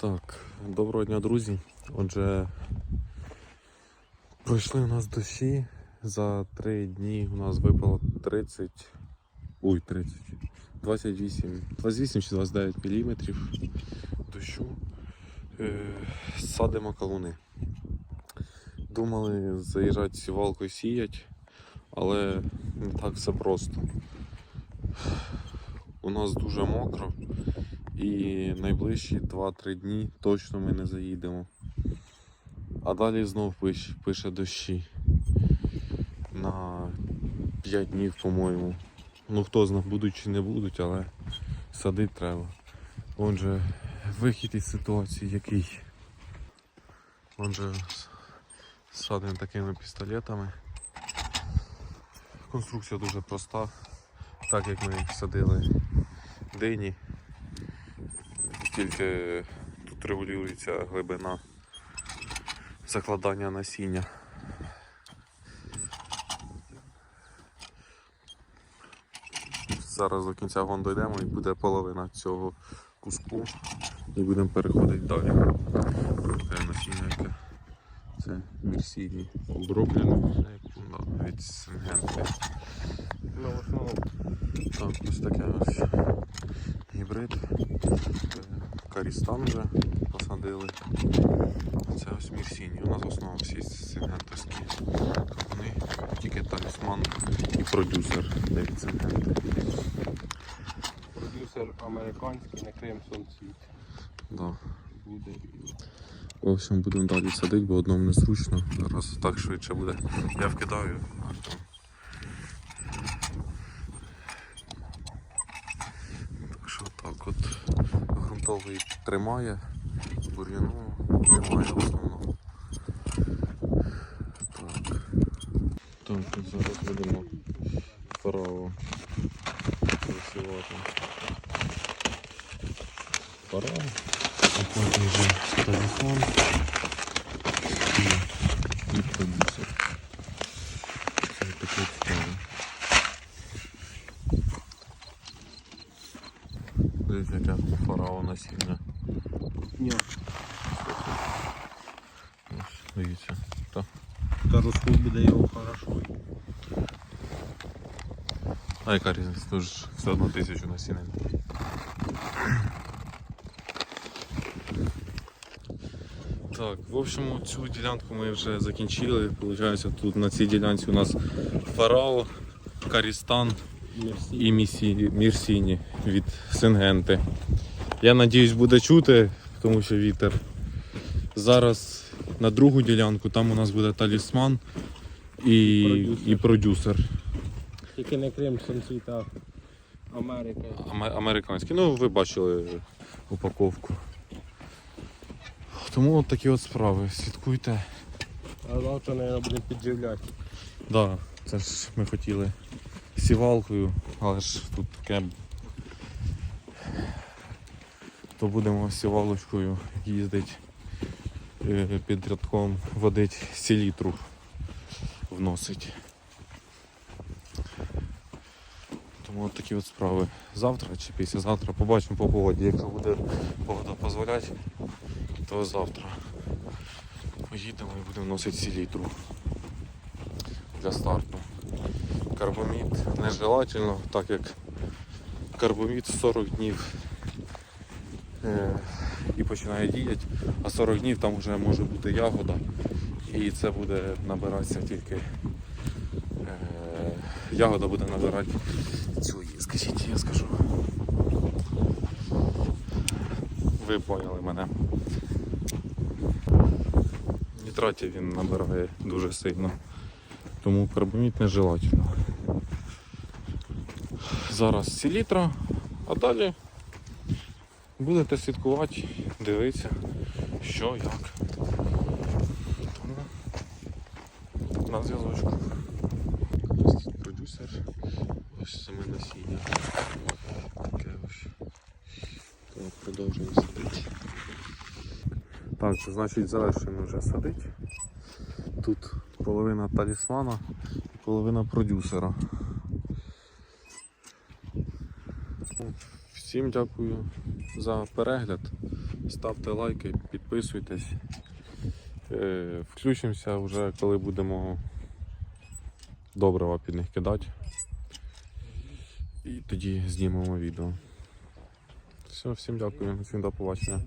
Так, доброго дня, друзі. Отже, пройшли у нас дощі. За три дні у нас випало 30. Ой, 30. 28, 28 чи 29 міліметрів дощу. Е, садимо калуни. Думали заїжджати сівалкою сіять, але не так все просто. У нас дуже мокро. І найближчі 2-3 дні точно ми не заїдемо. А далі знов пише, пише дощі. На 5 днів, по-моєму. Ну хто знає, будуть чи не будуть, але садити треба. Отже, вихід із ситуації який. Отже, садимо такими пістолетами. Конструкція дуже проста, так як ми садили дині тільки тут регулюється глибина закладання насіння. Зараз до кінця гон дійдемо і буде половина цього куску і будемо переходити далі. Таке насіння, яке це мірсіні оброблене да, від сингенти. Так, ось таке ось гібрид. Карістан вже посадили. Це ось Мірсіні. У нас в основному всі сингентовські кавуни, тільки талісман і продюсер Девід Сингенти. продюсер американський на Кремсон Світ Да. буде. В общем, будемо далі садити, бо одному незручно. Зараз так швидше буде. Я вкидаю. а там Так що так от ґрунтовий тримає, бур'яну немає в основному. Так. Так, зараз будемо право працювати. Пора. А вже телефон Дивіться, яке фарао насіння. Ні, Ось, Дивіться. Так. та розход буде його хорошо. А яка різниця? Тут ж все одно тисячу насіння. Так, в общем, цю ділянку ми вже закінчили. Получається, тут на цій ділянці у нас фарао, карістан Мерсі. І Місі, Мірсіні від Сингенти. Я надіюсь, буде чути, тому що вітер. Зараз на другу ділянку там у нас буде талісман і, Продюсер. і продюсер. Тільки не Кремсон Світ, а Америка. Американський. Ну, ви бачили упаковку. Тому от такі от справи. Слідкуйте. А завтра, мабуть, будемо підживляти. Да, це ж ми хотіли сівалкою, але ж тут таке. То будемо сівалочкою їздити е, під рядком водить селітру вносить. Тому от такі от справи. Завтра чи післязавтра побачимо по погоді. Якщо буде погода дозволяти, то завтра поїдемо і будемо носити селітру для старту. Карбомід нежелательно, так як карбомід 40 днів е, і починає діяти, а 40 днів там вже може бути ягода. І це буде набиратися тільки е, ягода буде набирати цю, скажіть, я скажу. Ви поняли мене. Нітратів він набирає дуже сильно. Тому карбамід нежелательно. Зараз селітра, а далі будете слідкувати, дивитися, що, як. Тому на зв'язочку. Продюсер, ось саме насіння. Таке ось. Продовжуємо садити. Так, це значить завершуємо вже садити. Тут половина талісмана і половина продюсера. Всім дякую за перегляд. ставте лайки, підписуйтесь. Е, Включимося вже, коли будемо добрива під них кидати. І тоді знімемо відео. Все, всім дякую, всім до побачення.